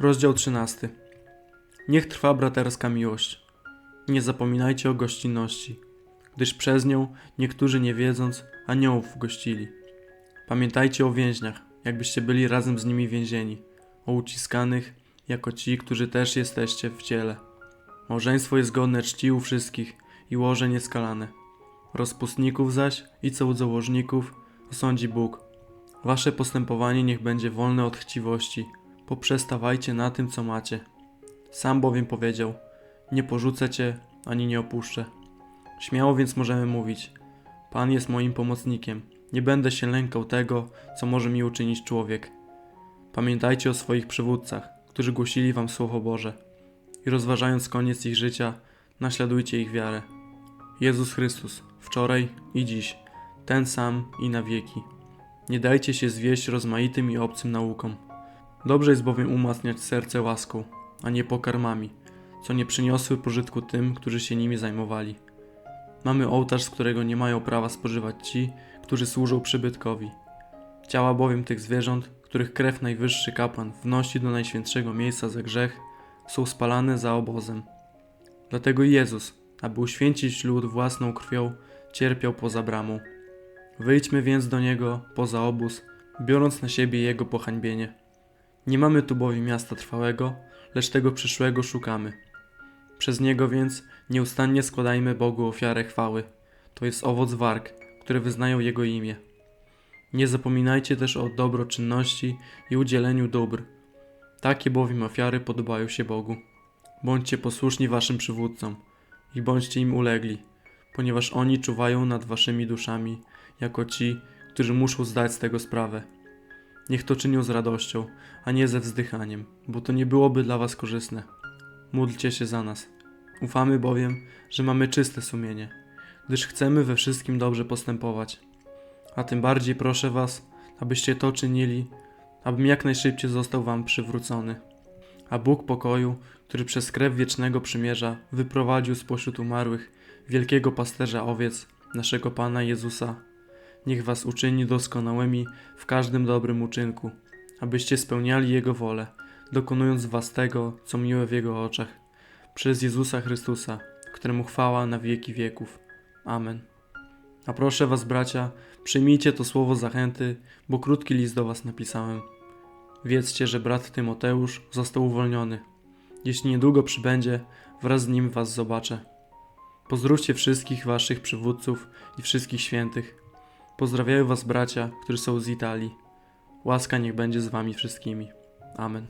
Rozdział 13. Niech trwa braterska miłość. Nie zapominajcie o gościnności, gdyż przez nią niektórzy nie wiedząc aniołów gościli. Pamiętajcie o więźniach, jakbyście byli razem z nimi więzieni, o uciskanych, jako ci, którzy też jesteście w ciele. Małżeństwo jest godne czci u wszystkich i łoże nieskalane. Rozpustników zaś i cudzołożników osądzi Bóg. Wasze postępowanie niech będzie wolne od chciwości, poprzestawajcie na tym, co macie. Sam bowiem powiedział: Nie porzucę cię ani nie opuszczę. Śmiało więc możemy mówić: Pan jest moim pomocnikiem. Nie będę się lękał tego, co może mi uczynić człowiek. Pamiętajcie o swoich przywódcach, którzy głosili wam Słowo Boże. I rozważając koniec ich życia, naśladujcie ich wiarę. Jezus Chrystus, wczoraj i dziś, ten sam i na wieki. Nie dajcie się zwieść rozmaitym i obcym naukom. Dobrze jest bowiem umacniać serce łaską, a nie pokarmami, co nie przyniosły pożytku tym, którzy się nimi zajmowali. Mamy ołtarz, z którego nie mają prawa spożywać ci, którzy służą przybytkowi. Ciała bowiem tych zwierząt, których krew najwyższy kapłan wnosi do najświętszego miejsca za grzech, są spalane za obozem. Dlatego Jezus, aby uświęcić lud własną krwią, cierpiał poza bramą. Wyjdźmy więc do Niego poza obóz, biorąc na siebie Jego pohańbienie. Nie mamy tu bowiem miasta trwałego, lecz tego przyszłego szukamy. Przez Niego więc nieustannie składajmy Bogu ofiarę chwały. To jest owoc warg, które wyznają Jego imię. Nie zapominajcie też o dobroczynności i udzieleniu dóbr. Takie bowiem ofiary podobają się Bogu. Bądźcie posłuszni waszym przywódcom i bądźcie im ulegli, ponieważ oni czuwają nad waszymi duszami, jako ci, którzy muszą zdać z tego sprawę. Niech to czynią z radością, a nie ze wzdychaniem, bo to nie byłoby dla was korzystne. Módlcie się za nas. Ufamy bowiem, że mamy czyste sumienie, gdyż chcemy we wszystkim dobrze postępować. A tym bardziej proszę was, abyście to czynili, abym jak najszybciej został wam przywrócony. A Bóg pokoju, który przez krew wiecznego przymierza wyprowadził spośród umarłych wielkiego pasterza owiec, naszego Pana Jezusa, niech was uczyni doskonałymi w każdym dobrym uczynku, abyście spełniali Jego wolę, dokonując was tego, co miłe w Jego oczach, przez Jezusa Chrystusa, któremu chwała na wieki wieków. Amen. A proszę was, bracia, przyjmijcie to słowo zachęty, bo krótki list do was napisałem. Wiedzcie, że brat Tymoteusz został uwolniony. Jeśli niedługo przybędzie, wraz z nim was zobaczę. Pozdrówcie wszystkich waszych przywódców i wszystkich świętych. Pozdrawiają was bracia, którzy są z Italii. Łaska niech będzie z wami wszystkimi. Amen.